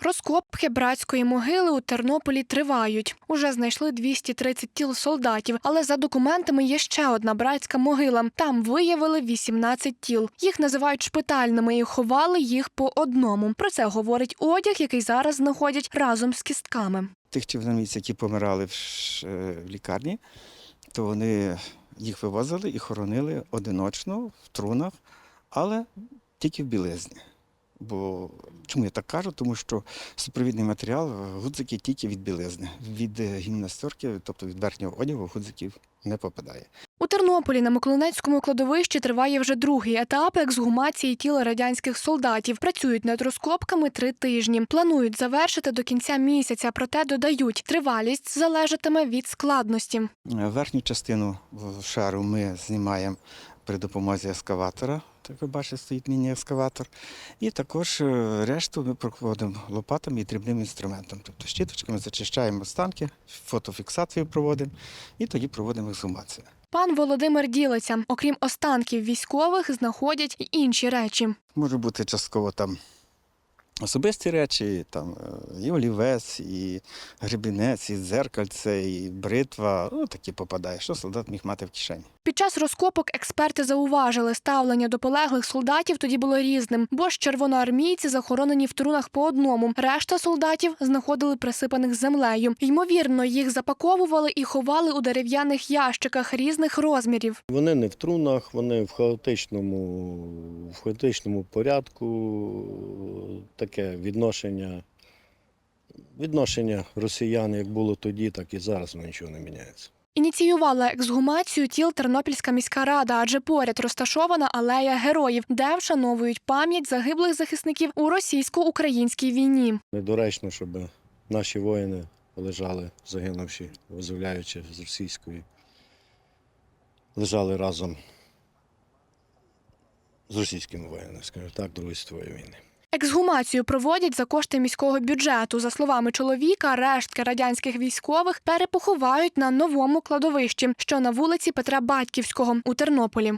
Розкопки братської могили у Тернополі тривають. Уже знайшли 230 тіл солдатів, але за документами є ще одна братська могила. Там виявили 18 тіл. Їх називають шпитальними і ховали їх по одному. Про це говорить одяг, який зараз знаходять разом з кістками. Тих червоноармійців, які помирали в, е, в лікарні, то вони їх вивозили і хоронили одиночно в трунах, але тільки в білизні. Бо чому я так кажу? Тому що супровідний матеріал е, гудзики тільки від білизни. Від е, гімнастерки, тобто від верхнього одягу, гудзиків не попадає. У Тернополі на Миколинецькому кладовищі триває вже другий етап ексгумації тіла радянських солдатів. Працюють над розкопками три тижні. Планують завершити до кінця місяця, проте додають, тривалість залежатиме від складності. Е, Верхню частину шару ми знімаємо при допомозі ескаватора. Так ви бачите, стоїть міні-ескаватор. І також е, решту ми проводимо лопатами і дрібним інструментом. Тобто щіточками зачищаємо останки, фотофіксацію проводимо і тоді проводимо ексгумацію. Пан Володимир ділиться. Окрім останків військових, знаходять й інші речі. Може бути частково там особисті речі, там е, і олівець, і гребінець, і дзеркальце, і бритва. Ну, такі попадає, що солдат міг мати в кишені. Під час розкопок експерти зауважили, ставлення до полеглих солдатів тоді було різним, бо ж червоноармійці захоронені в трунах по одному. Решта солдатів знаходили присипаних землею. Ймовірно, їх запаковували і ховали у дерев'яних ящиках різних розмірів. Вони не в трунах, вони в хаотичному, в хаотичному порядку. Таке відношення, відношення росіян як було тоді, так і зараз нічого не міняється. Ініціювала ексгумацію тіл Тернопільська міська рада, адже поряд розташована алея героїв, де вшановують пам'ять загиблих захисників у російсько-українській війні. Недоречно, щоб наші воїни лежали, загинувши, визволяючи з російської, лежали разом з російськими воїнами, скажімо так, Другої світової війни. Ексгумацію проводять за кошти міського бюджету. За словами чоловіка, рештки радянських військових перепоховають на новому кладовищі, що на вулиці Петра Батьківського у Тернополі.